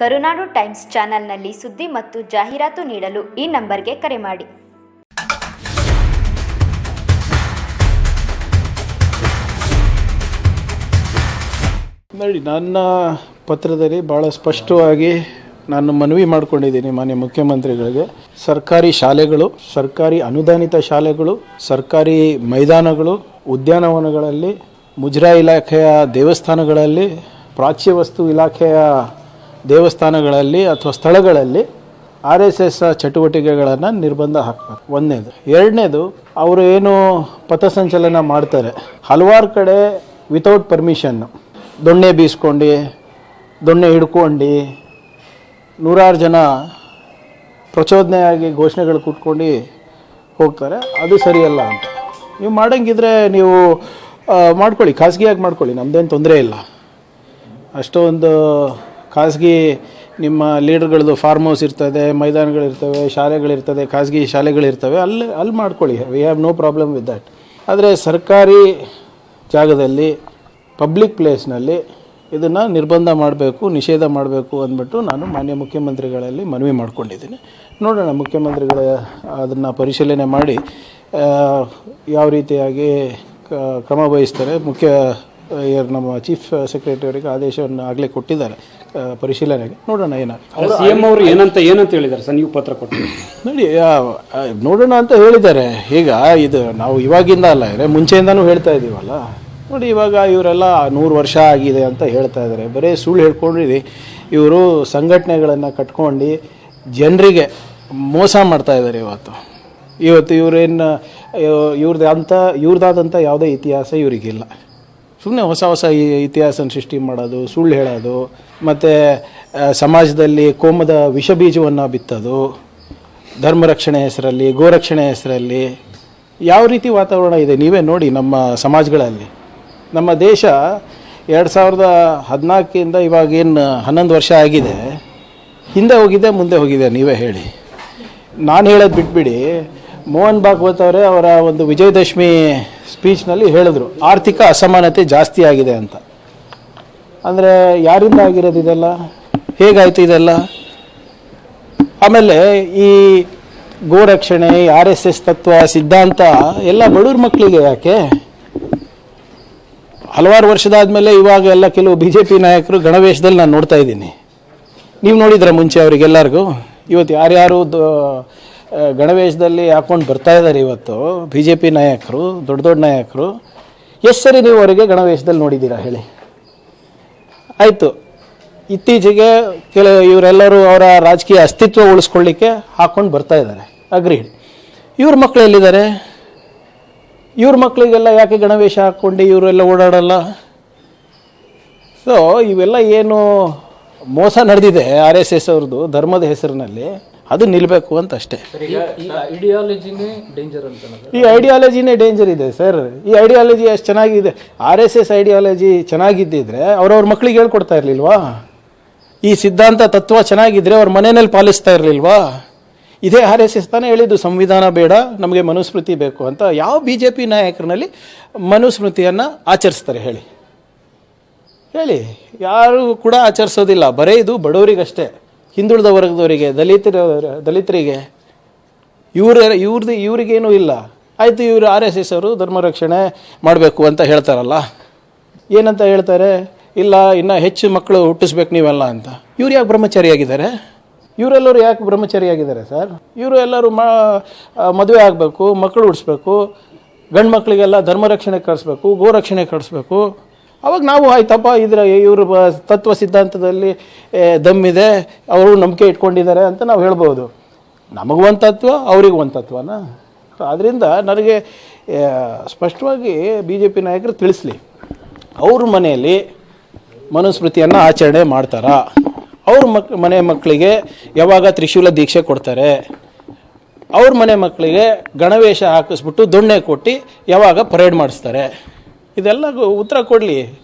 ಕರುನಾಡು times ಚಾನೆಲ್ನಲ್ಲಿ ಸುದ್ದಿ ಮತ್ತು ಜಾಹೀರಾತು ನೀಡಲು ಈ ನಂಬರ್ಗೆ ಕರೆ ಮಾಡಿ. ನೋಡಿ ನನ್ನ ಪತ್ರದಲ್ಲಿ ಭಾಳ ಸ್ಪಷ್ಟವಾಗಿ ನಾನು ಮನವಿ ಮಾಡಿಕೊಂಡಿದ್ದೀನಿ ಮಾನ್ಯ ಮುಖ್ಯಮಂತ್ರಿಗಳಿಗೆ. ಸರ್ಕಾರಿ ಶಾಲೆಗಳು, ಸರ್ಕಾರಿ ಅನುದಾನಿತ ಶಾಲೆಗಳು, ಸರ್ಕಾರಿ ಮೈದಾನಗಳು, ಉದ್ಯಾನವನಗಳಲ್ಲಿ ಮುಜರಾ ಇಲಾಖೆಯ ದೇವಸ್ಥಾನಗಳಲ್ಲಿ ಪ್ರಾಚ್ಯ ವಸ್ತು ಇಲಾಖೆಯ ದೇವಸ್ಥಾನಗಳಲ್ಲಿ ಅಥವಾ ಸ್ಥಳಗಳಲ್ಲಿ ಆರ್ ಎಸ್ ಎಸ್ ಚಟುವಟಿಕೆಗಳನ್ನು ನಿರ್ಬಂಧ ಹಾಕಬೇಕು. ಒಂದನೇದು. ಎರಡನೇದು, ಅವರು ಏನು ಪಥಸಂಚಲನ ಮಾಡ್ತಾರೆ. ಹಲವಾರು ಕಡೆ ವಿತೌಟ್ ಪರ್ಮಿಷನ್ನು ದೊಣ್ಣೆ ಬೀಸ್ಕೊಂಡು, ದೊಣ್ಣೆ ಹಿಡ್ಕೊಂಡು, ನೂರಾರು ಜನ ಪ್ರಚೋದನೆಯಾಗಿ ಘೋಷಣೆಗಳು ಕೂತ್ಕೊಂಡು ಹೋಗ್ತಾರೆ. ಅದು ಸರಿಯಲ್ಲ ಅಂತ. ನೀವು ಮಾಡಂಗಿದ್ರೆ ನೀವು ಮಾಡ್ಕೊಳ್ಳಿ. ಖಾಸಗಿಯಾಗಿ ಮಾಡ್ಕೊಳ್ಳಿ. ನಮ್ಮದೇನು ತೊಂದರೆ ಇಲ್ಲ. ಅಷ್ಟೊಂದು ಖಾಸಗಿ ನಿಮ್ಮ ಲೀಡರ್ಗಳದ್ದು ಫಾರ್ಮ್ ಹೌಸ್ ಇರ್ತದೆ, ಮೈದಾನಗಳಿರ್ತವೆ, ಶಾಲೆಗಳಿರ್ತದೆ, ಖಾಸಗಿ ಶಾಲೆಗಳಿರ್ತವೆ, ಅಲ್ಲಿ ಅಲ್ಲಿ ಮಾಡ್ಕೊಳ್ಳಿ. We have no problem with that ಆದರೆ ಸರ್ಕಾರಿ ಜಾಗದಲ್ಲಿ ಪಬ್ಲಿಕ್ ಪ್ಲೇಸ್ನಲ್ಲಿ ಇದನ್ನು ನಿರ್ಬಂಧ ಮಾಡಬೇಕು, ನಿಷೇಧ ಮಾಡಬೇಕು ಅಂದ್ಬಿಟ್ಟು ನಾನು ಮಾನ್ಯ ಮುಖ್ಯಮಂತ್ರಿಗಳಲ್ಲಿ ಮನವಿ ಮಾಡ್ಕೊಂಡಿದ್ದೀನಿ. ನೋಡೋಣ, ಮುಖ್ಯಮಂತ್ರಿಗಳ ಅದನ್ನು ಪರಿಶೀಲನೆ ಮಾಡಿ ಯಾವ ರೀತಿಯಾಗಿ ಕ್ರಮ ವಹಿಸ್ತಾರೆ. ಮುಖ್ಯ ನಮ್ಮ ಚೀಫ್ ಸೆಕ್ರೆಟರಿ ಅವರಿಗೆ ಆದೇಶವನ್ನು ಆಗಲೇ ಕೊಟ್ಟಿದ್ದಾರೆ ಪರಿಶೀಲನೆಗೆ. ನೋಡೋಣ ಏನಾಗ್ತದೆ. ಸಿಎಂ ಅವರು ಏನಂತ ಏನಂತ ಹೇಳಿದ್ದಾರೆ ಸರ್? ನೀವು ಪತ್ರ ಕೊಟ್ಟು. ನೋಡಿ ನೋಡೋಣ ಅಂತ ಹೇಳಿದ್ದಾರೆ. ಈಗ ಇದು ನಾವು ಇವಾಗಿಂದ ಅಲ್ಲ ಇದ್ರೆ ಮುಂಚೆಯಿಂದನೂ ಹೇಳ್ತಾ ಇದ್ದೀವಲ್ಲ ನೋಡಿ ಇವಾಗ ಇವರೆಲ್ಲ ನೂರು ವರ್ಷ ಆಗಿದೆ ಅಂತ ಹೇಳ್ತಾ ಇದ್ದಾರೆ. ಬರೀ ಸುಳ್ಳು ಹೇಳ್ಕೊಂಡಿರಿ. ಇವರು ಸಂಘಟನೆಗಳನ್ನು ಕಟ್ಕೊಂಡು ಜನರಿಗೆ ಮೋಸ ಮಾಡ್ತಾ ಇದ್ದಾರೆ ಇವತ್ತು. ಇವತ್ತು ಇವರೇನು ಇವ್ರದ್ದು ಅಂತ ಇವ್ರದ್ದಾದಂಥ ಯಾವುದೇ ಇತಿಹಾಸ ಇವರಿಗಿಲ್ಲ. ಸುಮ್ಮನೆ ಹೊಸ ಹೊಸ ಈ- ಇತಿಹಾಸನ ಸೃಷ್ಟಿ ಮಾಡೋದು, ಸುಳ್ಳು ಹೇಳೋದು, ಮತ್ತು ಸಮಾಜದಲ್ಲಿ ಕೋಮದ ವಿಷ ಬೀಜವನ್ನು ಬಿತ್ತೋದು, ಧರ್ಮ ರಕ್ಷಣೆ ಹೆಸರಲ್ಲಿ ಗೋರಕ್ಷಣೆ ಹೆಸರಲ್ಲಿ, ಯಾವ ರೀತಿ ವಾತಾವರಣ ಇದೆ ನೀವೇ ನೋಡಿ ನಮ್ಮ ಸಮಾಜಗಳಲ್ಲಿ. ನಮ್ಮ ದೇಶ ಎರಡು ಸಾವಿರದ ಹದಿನಾಲ್ಕಿಂದ ಇವಾಗೇನು ಹನ್ನೊಂದು ವರ್ಷ ಆಗಿದೆ, ಹಿಂದೆ ಹೋಗಿದೆ, ಮುಂದೆ ಹೋಗಿದೆ ನೀವೇ ಹೇಳಿ. ನಾನು ಹೇಳೋದು ಬಿಟ್ಬಿಡಿ, ಮೋಹನ್ ಭಾಗವತ್ ಅವರೇ ಅವರ ಒಂದು ವಿಜಯದಶಮಿ ಸ್ಪೀಚ್ನಲ್ಲಿ ಹೇಳಿದ್ರು, ಆರ್ಥಿಕ ಅಸಮಾನತೆ ಜಾಸ್ತಿ ಆಗಿದೆ ಅಂತ. ಅಂದರೆ ಯಾರಿಂದ ಆಗಿರೋದು ಇದೆಲ್ಲ? ಹೇಗಾಯ್ತು ಇದೆಲ್ಲ? ಆಮೇಲೆ ಈ ಗೋರಕ್ಷಣೆ, ಆರ್ ಎಸ್ ಎಸ್ ತತ್ವ, ಸಿದ್ಧಾಂತ, ಎಲ್ಲ ಬಡವ್ರ ಮಕ್ಕಳಿಗೆ ಯಾಕೆ? ಹಲವಾರು ವರ್ಷದಾದ್ಮೇಲೆ ಇವಾಗ ಎಲ್ಲ ಕೆಲವು ಬಿ ಜೆ ಪಿ ನಾಯಕರು ಗಣವೇಶದಲ್ಲಿ ನಾನು ನೋಡ್ತಾ ಇದ್ದೀನಿ. ನೀವು ನೋಡಿದ್ರ ಮುಂಚೆ ಅವ್ರಿಗೆಲ್ಲರಿಗೂ? ಇವತ್ತು ಯಾರ್ಯಾರು ಗಣವೇಶದಲ್ಲಿ ಹಾಕೊಂಡು ಬರ್ತಾ ಇದ್ದಾರೆ ಇವತ್ತು ಬಿ ಜೆ ಪಿ ನಾಯಕರು, ದೊಡ್ಡ ದೊಡ್ಡ ನಾಯಕರು. ಎಷ್ಟು ಸರಿ ನೀವು ಅವರಿಗೆ ಗಣವೇಶದಲ್ಲಿ ನೋಡಿದ್ದೀರಾ ಹೇಳಿ? ಆಯಿತು. ಇತ್ತೀಚೆಗೆ ಕೆಲ ಇವರೆಲ್ಲರೂ ಅವರ ರಾಜಕೀಯ ಅಸ್ತಿತ್ವ ಉಳಿಸ್ಕೊಳ್ಳಿಕ್ಕೆ ಹಾಕ್ಕೊಂಡು ಬರ್ತಾ ಇದ್ದಾರೆ. ಅಗ್ರೀಡ್ ಇವ್ರ ಮಕ್ಕಳು ಎಲ್ಲಿದ್ದಾರೆ? ಇವ್ರ ಮಕ್ಕಳಿಗೆಲ್ಲ ಯಾಕೆ ಗಣವೇಶ ಹಾಕ್ಕೊಂಡು ಇವರೆಲ್ಲ ಓಡಾಡಲ್ಲ? ಸೊ ಇವೆಲ್ಲ ಏನು ಮೋಸ ನಡೆದಿದೆ ಆರ್ ಎಸ್ ಎಸ್ ಅವ್ರದ್ದು, ಧರ್ಮದ ಹೆಸರಿನಲ್ಲಿ. ಅದು ನಿಲ್ಲಬೇಕು ಅಂತ ಅಷ್ಟೇ. ಈ ಐಡಿಯಾಲಜಿನೇ ಡೇಂಜರ್ ಇದೆ ಸರ್ ಈ ಐಡಿಯಾಲಜಿ ಅಷ್ಟು ಚೆನ್ನಾಗಿದೆ. ಆರ್ ಎಸ್ ಎಸ್ ಐಡಿಯಾಲಜಿ ಚೆನ್ನಾಗಿದ್ದಿದ್ರೆ ಅವ್ರವ್ರ ಮಕ್ಳಿಗೆ ಹೇಳ್ಕೊಡ್ತಾ ಇರಲಿಲ್ವಾ? ಈ ಸಿದ್ಧಾಂತ ತತ್ವ ಚೆನ್ನಾಗಿದ್ರೆ ಅವ್ರ ಮನೆಯಲ್ಲಿ ಪಾಲಿಸ್ತಾ ಇರಲಿಲ್ವಾ? ಇದೇ ಆರ್ ಎಸ್ ಎಸ್ ತಾನೇ ಹೇಳಿದ್ದು ಸಂವಿಧಾನ ಬೇಡ ನಮಗೆ ಮನುಸ್ಮೃತಿ ಬೇಕು ಅಂತ. ಯಾವ ಬಿ ಜೆ ಪಿ ನಾಯಕರಲ್ಲಿ ಮನುಸ್ಮೃತಿಯನ್ನು ಆಚರಿಸ್ತಾರೆ ಹೇಳಿ. ಹೇಳಿ ಯಾರು ಕೂಡ ಆಚರಿಸೋದಿಲ್ಲ. ಬರೇ ಇದು ಬಡವರಿಗಷ್ಟೇ. ಹಿಂದುಳಿದ ವರ್ಗದವರಿಗೆ ದಲಿತರ, ದಲಿತರಿಗೆ, ಇವ್ರ ಇವ್ರದ್ದು ಇವರಿಗೇನೂ ಇಲ್ಲ. ಆಯಿತು, ಇವರು ಆರ್ ಎಸ್ ಎಸ್ ಅವರು ಧರ್ಮ ರಕ್ಷಣೆ ಮಾಡಬೇಕು ಅಂತ ಹೇಳ್ತಾರಲ್ಲ. ಏನಂತ ಹೇಳ್ತಾರೆ? ಇಲ್ಲ, ಇನ್ನು ಹೆಚ್ಚು ಮಕ್ಕಳು ಹುಟ್ಟಿಸ್ಬೇಕು ನೀವೆಲ್ಲ ಅಂತ. ಇವ್ರು ಯಾಕೆ ಬ್ರಹ್ಮಚಾರಿಯಾಗಿದ್ದಾರೆ ಇವರೆಲ್ಲರೂ ಯಾಕೆ ಬ್ರಹ್ಮಚಾರಿಯಾಗಿದ್ದಾರೆ ಸರ್? ಇವರು ಎಲ್ಲರೂ ಮಾ, ಮದುವೆ ಆಗಬೇಕು, ಮಕ್ಕಳು ಹುಡ್ಸ್ಬೇಕು ಗಂಡು ಮಕ್ಕಳಿಗೆಲ್ಲ ಧರ್ಮ ರಕ್ಷಣೆ ಕಳಿಸ್ಬೇಕು ಗೋರಕ್ಷಣೆ ಕಳಿಸ್ಬೇಕು. ಅವಾಗ ನಾವು, ಆಯ್ತಪ್ಪ, ಇದ್ರ ಇವರು ತತ್ವ ಸಿದ್ಧಾಂತದಲ್ಲಿ ದಮ್ ದಮ್ಮಿದೆ ಅವರು ನಂಬಿಕೆ ಇಟ್ಕೊಂಡಿದ್ದಾರೆ ಅಂತ ನಾವು ಹೇಳ್ಬೋದು. ನಮಗೂ ಒಂದು ತತ್ವ, ಅವ್ರಿಗೆ ಒಂದು ತತ್ವನ? ಆದ್ದರಿಂದ ನನಗೆ ಸ್ಪಷ್ಟವಾಗಿ ಬಿ ಜೆ ಪಿ ನಾಯಕರು ತಿಳಿಸ್ಲಿ. ಅವ್ರ ಮನೆಯಲ್ಲಿ ಮನುಸ್ಮೃತಿಯನ್ನು ಆಚರಣೆ ಮಾಡ್ತಾರಾ? ಅವ್ರ ಮಕ್, ಮನೆ ಮಕ್ಕಳಿಗೆ ಯಾವಾಗ ತ್ರಿಶೂಲ ದೀಕ್ಷೆ ಕೊಡ್ತಾರೆ? ಅವ್ರ ಮನೆ ಮಕ್ಕಳಿಗೆ ಗಣವೇಶ ಹಾಕಿಸ್ಬಿಟ್ಟು ದೊಣ್ಣೆ ಕೊಟ್ಟು ಯಾವಾಗ ಪರೇಡ್ ಮಾಡಿಸ್ತಾರೆ? ಇದೆಲ್ಲ ಉತ್ತರ ಕೊಡಲಿ.